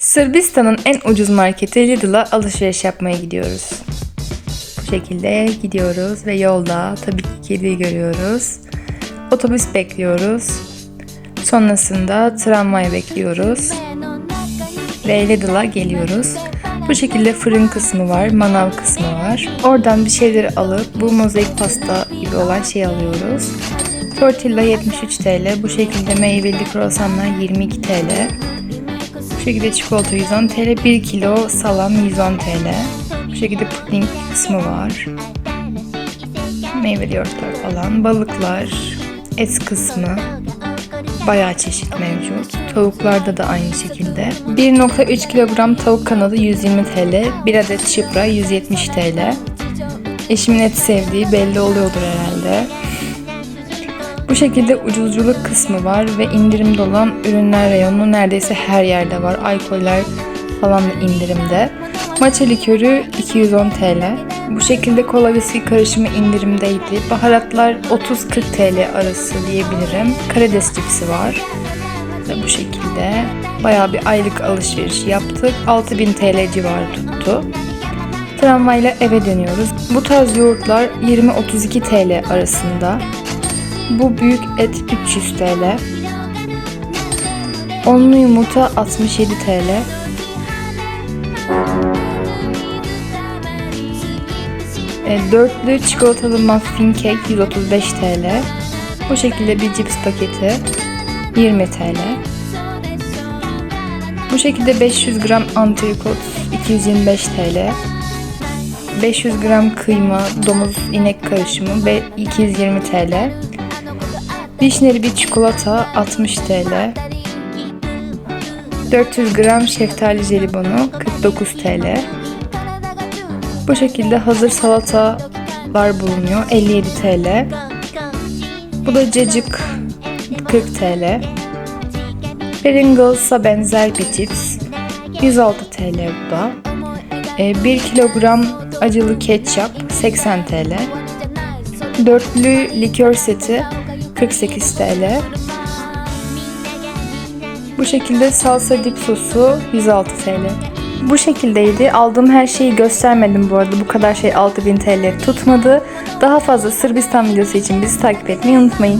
Sırbistan'ın en ucuz marketi Lidl'a alışveriş yapmaya gidiyoruz. Bu şekilde gidiyoruz ve yolda tabii ki kediyi görüyoruz. Otobüs bekliyoruz. Sonrasında tramvay bekliyoruz. Ve Lidl'a geliyoruz. Bu şekilde fırın kısmı var, manav kısmı var. Oradan bir şeyleri alıp bu mozaik pasta gibi olan şeyi alıyoruz. Tortilla 73 TL. Bu şekilde meyveli kruvasanlar 22 TL. Bu şekilde çikolata 110 TL. 1 kilo salam 110 TL. Bu şekilde puding kısmı var. Meyveli yoğurtlar falan. Balıklar. Et kısmı. Bayağı çeşit mevcut. Tavuklarda da aynı şekilde. 1.3 kilogram tavuk kanadı 120 TL. 1 adet çipra 170 TL. Eşimin et sevdiği belli oluyordur herhalde. Bu şekilde ucuzculuk kısmı var ve indirimde olan ürünler reyonu neredeyse her yerde var. Alkoller falan da indirimde. Matcha likörü 210 TL. Bu şekilde kola viski karışımı indirimdeydi. Baharatlar 30-40 TL arası diyebilirim. Karides cipsi var. Ve bu şekilde bayağı bir aylık alışveriş yaptık. 6000 TL civarı tuttu. Tramvayla eve dönüyoruz. Bu tarz yoğurtlar 20-32 TL arasında. Bu büyük et 300 TL. Onlu yumurta 67 TL. E, dörtlü çikolatalı muffin cake 135 TL. Bu şekilde bir cips paketi 20 TL. Bu şekilde 500 gram antrikot 225 TL. 500 gram kıyma, domuz, inek karışımı ve 220 TL. Vişneli bir çikolata 60 TL. 400 gram şeftali jelibonu 49 TL. Bu şekilde hazır salatalar bulunuyor 57 TL. Bu da cacık 40 TL. Pringles'a benzer bir cips 106 TL bu da. 1 kilogram acılı ketçap 80 TL. Dörtlü likör seti 48 TL. Bu şekilde salsa dip sosu 106 TL. Bu şekildeydi. Aldığım her şeyi göstermedim bu arada. Bu kadar şey 6000 TL tutmadı. Daha fazla Sırbistan videosu için bizi takip etmeyi unutmayın.